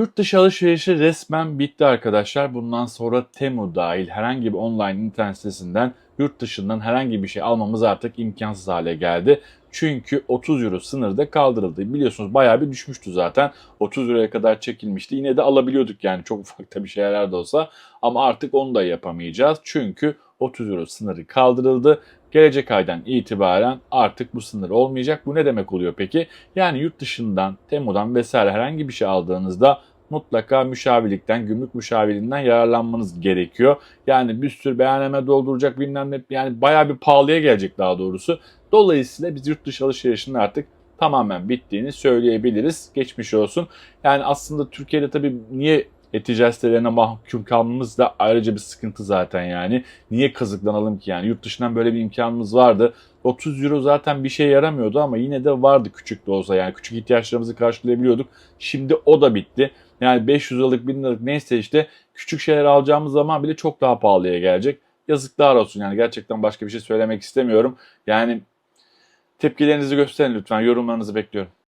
Yurt dışı alışverişi resmen bitti arkadaşlar. Bundan sonra Temu dahil herhangi bir online internet sitesinden yurt dışından herhangi bir şey almamız artık imkansız hale geldi. Çünkü 30 euro sınırda kaldırıldı. Biliyorsunuz bayağı bir düşmüştü zaten. 30 euroya kadar çekilmişti. Yine de alabiliyorduk yani çok ufak tabii şeyler de olsa. Ama artık onu da yapamayacağız. Çünkü 30 euro sınırı kaldırıldı. Gelecek aydan itibaren artık bu sınır olmayacak. Bu ne demek oluyor peki? Yani yurt dışından, Temu'dan vesaire herhangi bir şey aldığınızda mutlaka müşavirlikten, gümrük müşavirliğinden yararlanmanız gerekiyor. Yani bir sürü beyanname dolduracak bilmem ne yani bayağı bir pahalıya gelecek daha doğrusu. Dolayısıyla biz yurt dışı alışverişinin artık tamamen bittiğini söyleyebiliriz. Geçmiş olsun. Yani aslında Türkiye'de tabii niye e-ticaret sitelerine mahkum kalmamız da ayrıca bir sıkıntı zaten yani. Niye kazıklanalım ki yani? Yurt dışından böyle bir imkanımız vardı. 30 euro zaten bir şey yaramıyordu ama yine de vardı küçük de olsa yani küçük ihtiyaçlarımızı karşılayabiliyorduk. Şimdi o da bitti. Yani 500 liralık 1000 liralık neyse işte küçük şeyler alacağımız zaman bile çok daha pahalıya gelecek. Yazıklar olsun yani gerçekten başka bir şey söylemek istemiyorum. Yani tepkilerinizi gösterin lütfen yorumlarınızı bekliyorum.